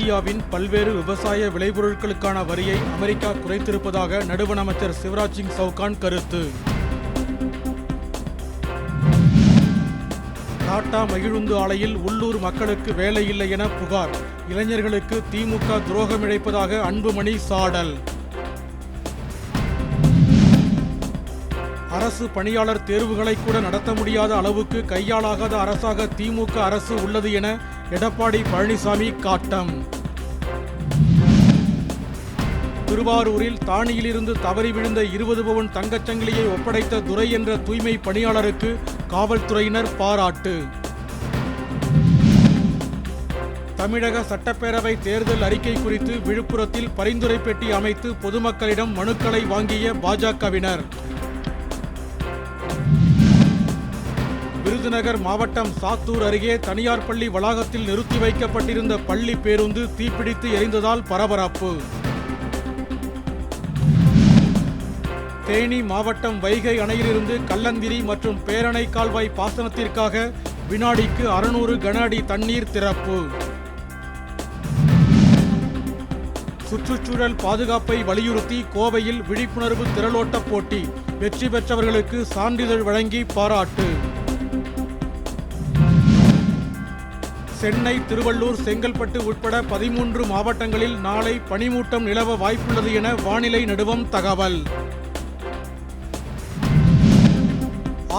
இந்தியாவின் பல்வேறு விவசாய விளைபொருட்களுக்கான வரியை அமெரிக்கா குறைத்திருப்பதாக நடுவண் அமைச்சர் சிவராஜ் சிங் சவுகான் கருத்து. டாடா மகிழுந்து ஆலையில் உள்ளூர் மக்களுக்கு வேலை இல்லை என புகார். இளைஞர்களுக்கு திமுக துரோகம் இழைப்பதாக அன்புமணி சாடல். அரசு பணியாளர் தேர்வுகளை கூட நடத்த முடியாத அளவுக்கு கையாளாகாத அரசாக திமுக அரசு உள்ளது என எடப்பாடி பழனிசாமி காட்டம். திருவாரூரில் தானியிலிருந்து தவறி விழுந்த இருபது பவுன் தங்கச்சங்கிலியை ஒப்படைத்த துரை என்ற தூய்மை பணியாளருக்கு காவல்துறையினர் பாராட்டு. தமிழக சட்டப்பேரவை தேர்தல் அறிக்கை குறித்து விழுப்புரத்தில் பரிந்துரை பெட்டி அமைத்து பொதுமக்களிடம் மனுக்களை வாங்கிய பாஜகவினர். விருதுநகர் மாவட்டம் சாத்தூர் அருகே தனியார் பள்ளி வளாகத்தில் நிறுத்தி வைக்கப்பட்டிருந்த பள்ளி பேருந்து தீப்பிடித்து எரிந்ததால் பரபரப்பு. தேனி மாவட்டம் வைகை அணையிலிருந்து கல்லந்திரி மற்றும் பேரணை கால்வாய் பாசனத்திற்காக வினாடிக்கு அறுநூறு கன அடி தண்ணீர் திறப்பு. சுற்றுச்சூழல் பாதுகாப்பை வலியுறுத்தி கோவையில் விழிப்புணர்வு திரளோட்ட போட்டி. வெற்றி பெற்றவர்களுக்கு சான்றிதழ் வழங்கி பாராட்டு. சென்னை திருவள்ளூர் செங்கல்பட்டு உட்பட பதிமூன்று மாவட்டங்களில் நாளை பனிமூட்டம் நிலவ வாய்ப்புள்ளது என வானிலை நடுவம் தகவல்.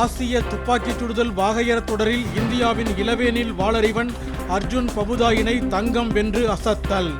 ஆசிய துப்பாக்கிச் சுடுதல் வாகையரத் தொடரில் இந்தியாவின் இளவேனில் வாளறிவன் அர்ஜுன் பபுதாயினை தங்கம் வென்று அசத்தல்.